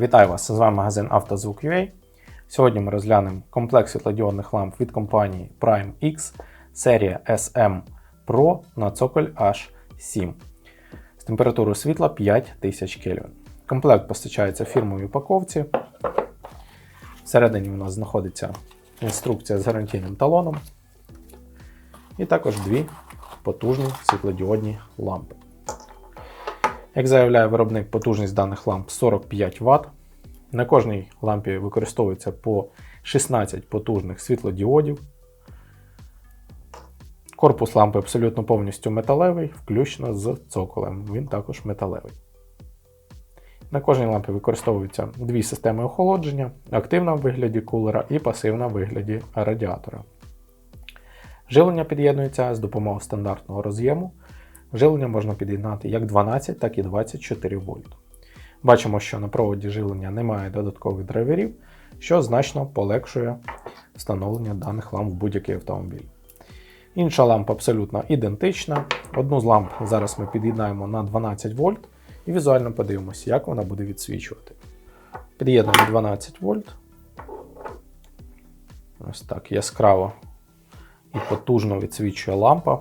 Вітаю вас! З вами магазин «Автозвук.UA». Сьогодні ми розглянемо комплект світлодіодних ламп від компанії Prime X серія SM Pro на цоколь H7 з температурою світла 5000 Кельвін. Комплект постачається в упаковці. Всередині у нас знаходиться інструкція з гарантійним талоном. І також дві потужні світлодіодні лампи. Як заявляє виробник, потужність даних ламп 45 Вт. На кожній лампі використовується по 16 потужних світлодіодів. Корпус лампи абсолютно повністю металевий, включно з цоколем. Він також металевий. На кожній лампі використовуються дві системи охолодження: активна в вигляді кулера і пасивна в вигляді радіатора. Живлення під'єднується з допомогою стандартного роз'єму. Живлення можна під'єднати як 12, так і 24 вольт. Бачимо, що на проводі живлення немає додаткових драйверів, що значно полегшує встановлення даних ламп в будь-який автомобіль. Інша лампа абсолютно ідентична. Одну з ламп зараз ми під'єднаємо на 12 вольт і візуально подивимося, як вона буде відсвічувати. Під'єднуємо 12 вольт. Ось так яскраво і потужно відсвічує лампа.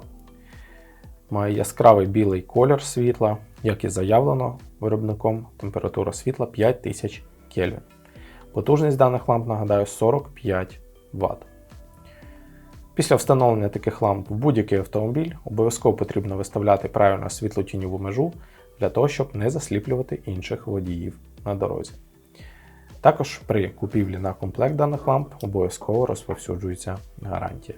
Має яскравий білий колір світла, як і заявлено виробником, температура світла 5000 Кельвін. Потужність даних ламп, нагадаю, 45 Вт. Після встановлення таких ламп в будь-який автомобіль обов'язково потрібно виставляти правильно світлотіньову межу для того, щоб не засліплювати інших водіїв на дорозі. Також при купівлі на комплект даних ламп обов'язково розповсюджується гарантія.